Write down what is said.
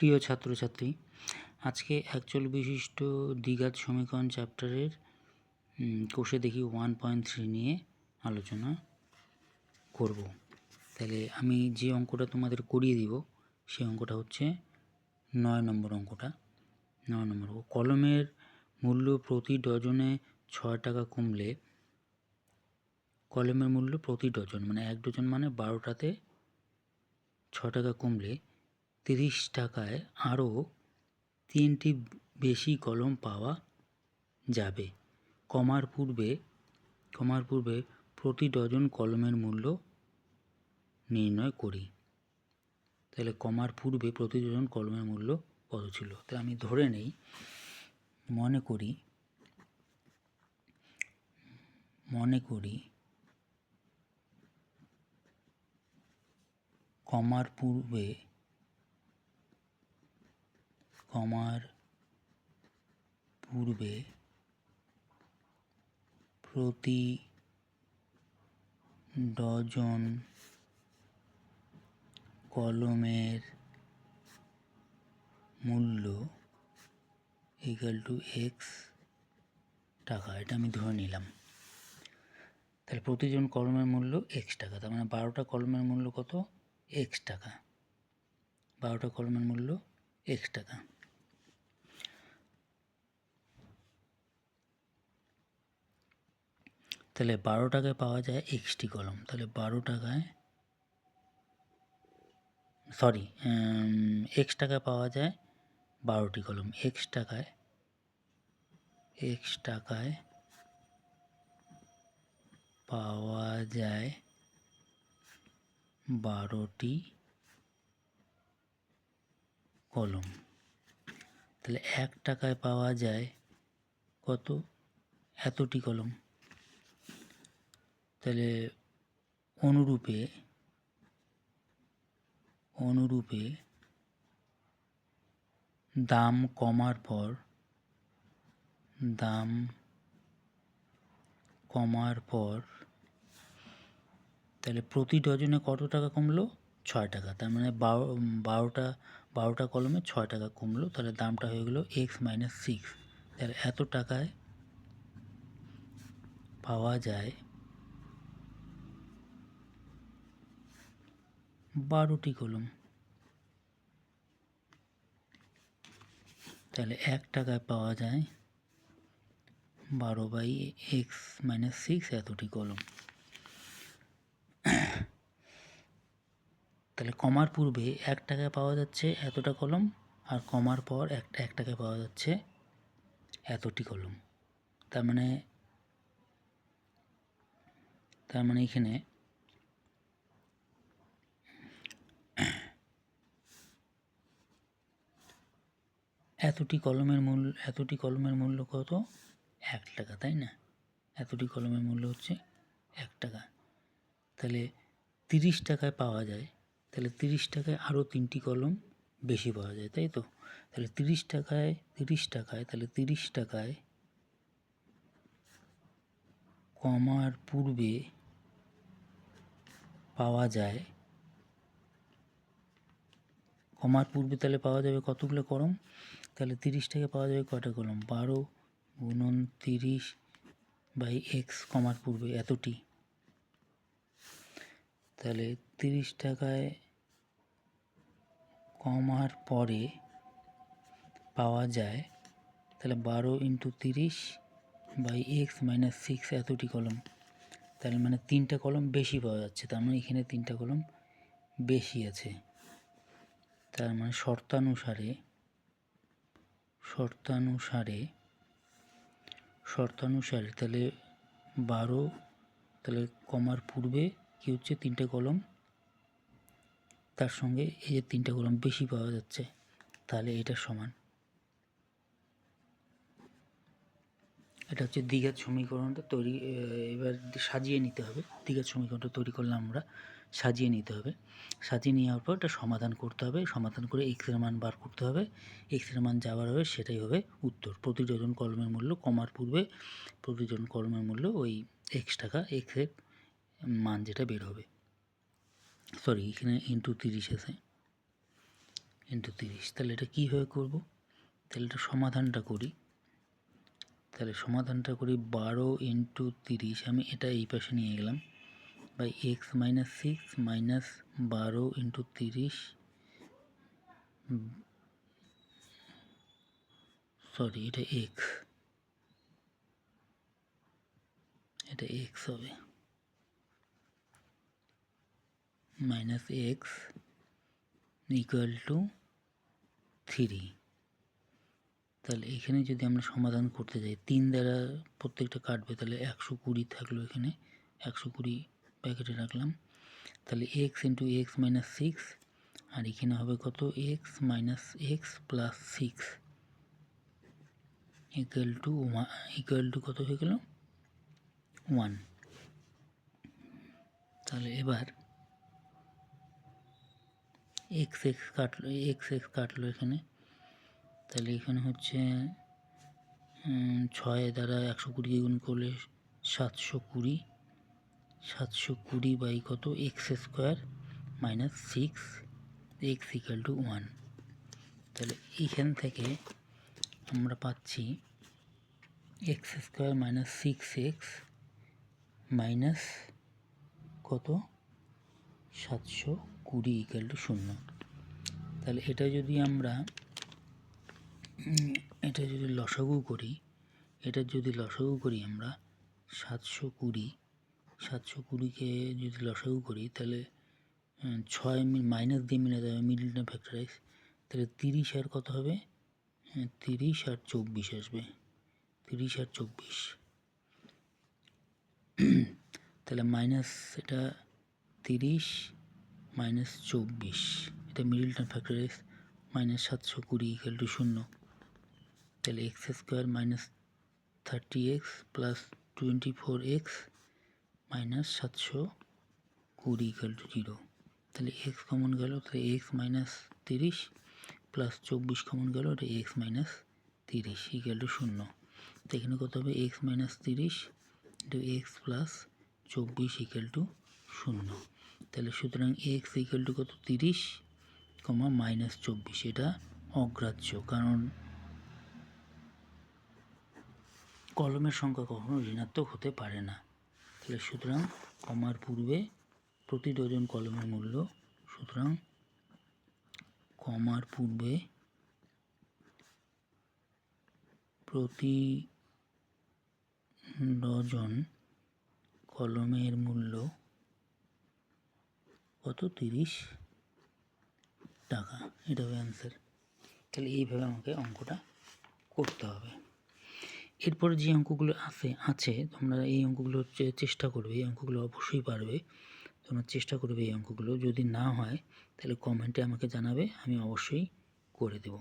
প্রিয় ছাত্রছাত্রী, আজকে একচল বিশিষ্ট দ্বিঘাত সমীকরণ চ্যাপ্টারের কোষে দেখি ওয়ান পয়েন্ট থ্রি নিয়ে আলোচনা করব তাহলে আমি যে অঙ্কটা তোমাদের করিয়ে দিব সেই অঙ্কটা হচ্ছে নয় নম্বর অঙ্কটা নয় নম্বর। কলমের মূল্য প্রতি ডজনে ছয় টাকা কমলে কলমের মূল্য প্রতি ডজন মানে এক ডজন মানে বারোটাতে ছ টাকা কমলে তিরিশ টাকায় আরও তিনটি বেশি কলম পাওয়া যাবে। কমার পূর্বে কমার পূর্বে প্রতি ডজন কলমের মূল্য নির্ণয় করি। তাহলে কমার পূর্বে প্রতি ডজন কলমের মূল্য কত ছিল? তাহলে আমি ধরে নেই, মনে করি মনে করি কমার পূর্বে কমার পূর্বে প্রতি ডজন কলমের মূল্য ইকাল টু এক্স টাকা। এটা আমি ধরে নিলাম। তাহলে প্রতিজন কলমের মূল্য এক্স টাকা। তার মানে বারোটা কলমের মূল্য কত? এক্স টাকা। বারোটা কলমের মূল্য এক্স টাকা। তাহলে বারো টাকায় পাওয়া যায় এক্সটি কলম। তাহলে বারো টাকায় সরি এক্স টাকায় পাওয়া যায় বারোটি কলম। এক্স টাকায় এক্স টাকায় পাওয়া যায় বারোটি কলম। তাহলে এক টাকায় পাওয়া যায় কত? এতটি কলম। তাহলে অনুরূপে অনুরূপে দাম কমার পর, দাম কমার পর, তাহলে প্রতি ডজনে কত টাকা কমলো? ছয় টাকা। তার মানে বারো, বারোটা বারোটা কলমে ছয় টাকা কমলো। তাহলে দামটা হয়ে গেলো এক্স মাইনাস সিক্স তাহলে এত টাকায় পাওয়া যায় বারোটি কলম। তাহলে এক টাকায় পাওয়া যায় বারো বাই এক্স মাইনাস সিক্স এতটি কলম। তাহলে কমার পূর্বে এক টাকায় পাওয়া যাচ্ছে এতটা কলম আর কমার পর এক এক টাকায় পাওয়া যাচ্ছে এতটি কলম। তার মানে তার মানে এখানে এতটি কলমের মূল্য এতটি কলমের মূল্য কত? এক টাকা, তাই না? এতটি কলমের মূল্য হচ্ছে এক টাকা। তাহলে তিরিশ টাকায় পাওয়া যায়, তাহলে তিরিশ টাকায় আরও তিনটি কলম বেশি পাওয়া যায়, তাই তো? তাহলে তিরিশ টাকায় তিরিশ টাকায়, তাহলে তিরিশ টাকায় কমার পূর্বে পাওয়া যায় কমার পূর্বে তাহলে পাওয়া যাবে কতগুলো কলম তাহলে তিরিশ টাকা পাওয়া যাবে কটা কলম বারো গুণন তিরিশ বাই এক্স কমার পূর্বে এতটি। তাহলে তিরিশ টাকায় কমার পরে পাওয়া যায়, তাহলে বারো ইন্টু তিরিশ বাই এক্স মাইনাস সিক্স এতটি কলম তাহলে মানে তিনটা কলম বেশি পাওয়া যাচ্ছে, তার মানে এখানে তিনটা কলম বেশি আছে। তার মানে শর্তানুসারে শর্তানুসারে শর্তানুসারে, তাহলে বারো, তাহলে কমার পূর্বে কী হচ্ছে? তিনটে কলম। তার সঙ্গে এই যে তিনটে কলম বেশি পাওয়া যাচ্ছে, তাহলে এটা সমান। এটা হচ্ছে দ্বিঘাত সমীকরণটা তৈরি এবার সাজিয়ে নিতে হবে। দ্বিঘাত সমীকরণটা তৈরি করলাম আমরা, সাজিয়ে নিতে হবে। সাজিয়ে নেওয়ার পর এটা সমাধান করতে হবে। সমাধান করে এক্সের মান বার করতে হবে। এক্সের মান যাবার হবে সেটাই হবে উত্তর। প্রতি ডজন কলমের মূল্য কমার পূর্বে প্রতি ডজন কলমের মূল্য ওই এক্স টাকা এক্সের মান যেটা বের হবে। সরি এখানে ইন্টু তিরিশ আছে। ইন্টু তিরিশ। তাহলে এটা কীভাবে করব? তাহলে এটা সমাধানটা করি। তাহলে সমাধানটা করি বারো ইন্টু তিরিশ। আমি এটা এই পাশে নিয়ে গেলাম। By x minus six minus বারো ইন্টু তিরিশ। সরি এটা এক্স এটা এক্স হবে। Minus x equal to three তাহলে এখানে যদি আমরা সমাধান করতে যাই, তিন দ্বারা প্রত্যেকটা কাটবে, তাহলে একশো কুড়ি থাকল এখানে, একশো কুড়ি প্যাকেটে রাখলাম। তাহলে x into x minus six আর এখানে হবে কত? X minus x plus six equal to equal to কত হয়ে গেল? ওয়ান তাহলে এবার এক্স এক্স কাটলো এক্স এক্স কাটলো এখানে। তাহলে এখানে হচ্ছে ছয় দ্বারা একশো কুড়ি গুণ করলে সাতশো কুড়ি। সাতশো কুড়ি বাই কত? X square minus six, x equal to one. তাহলে এইখান থেকে আমরা পাচ্ছি x square minus six x minus কত? সাতশো কুড়ি ইকাল টু শূন্য। তাহলে এটা যদি আমরা এটা যদি লসাগু করি, এটা যদি লসাগু করি আমরা সাতশো কুড়ি, সাতশো কুড়িকে যদি লসাগু করি, তাহলে ছয় মিল মাইনাস দিয়ে মিলে যাবে মিডিল টার্ম ফ্যাক্টরাইজ তাহলে তিরিশ আর কত হবে? তিরিশ আর চব্বিশ আসবে। তিরিশ আর চব্বিশ। তাহলে মাইনাস এটা তিরিশ মাইনাস চব্বিশ। এটা মিডিল টার্ম ফ্যাক্টরাইজ মাইনাস সাতশো কুড়ি ইকাল টু শূন্য। তাহলে x square minus thirty x plus twenty four x minus সাতশো কুড়ি ইকাল টু জিরো তাহলে এক্স কমন গেল, তাহলে এক্স মাইনাস তিরিশ প্লাস চব্বিশ কমন গেল এটা এক্স মাইনাস তিরিশ ইকাল টু শূন্য। তো এখানে কত হবে? এক্স মাইনাস তিরিশ ইন্টু এক্স প্লাস চব্বিশ ইকাল টু শূন্য। তাহলে সুতরাং এক্স ইকাল টু কত? তিরিশ কমা মাইনাস চব্বিশ। এটা অগ্রাহ্য, কারণ কলমের সংখ্যা কখনো ঋণাত্মক হতে পারে না। তাহলে সুতরাং কমার পূর্বে প্রতি ডজন কলমের মূল্য, সুতরাং কমার পূর্বে প্রতি ডজন কলমের মূল্য কত? তিরিশ টাকা। এটা হবে অ্যান্সার তাহলে এইভাবে আমাকে অঙ্কটা করতে হবে। এরপরে যে অঙ্কগুলো আছে আছে, তোমরা এই অঙ্কগুলো চেষ্টা করবে, এই অঙ্কগুলো অবশ্যই পারবে। তোমরা চেষ্টা করবে এই অঙ্কগুলো। যদি না হয়, তাহলে কমেন্টে আমাকে জানাবে, আমি অবশ্যই করে দেবো।